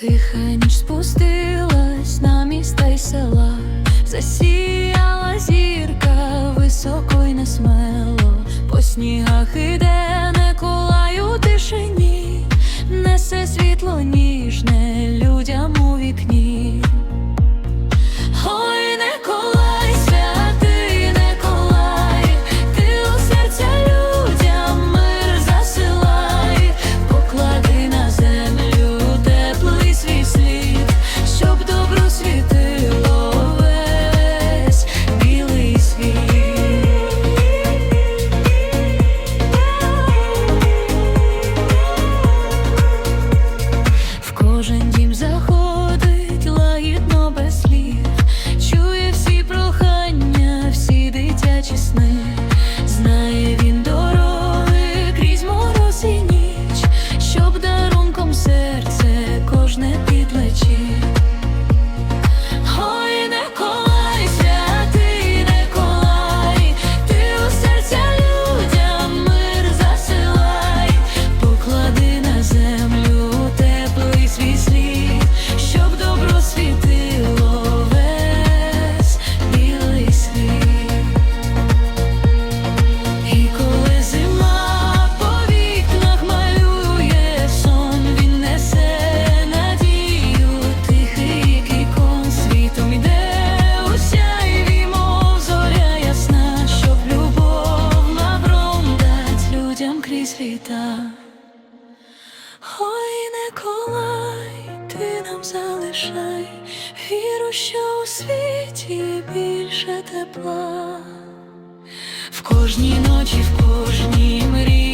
Тиха ніч спустилась на міста й села, засіяла зірка високо й несмело по снігах іде. плечі. життя, Ой, Николай, ти нам залишай, віру, що у світі більше тепла, в кожній ночі, в кожній мрії.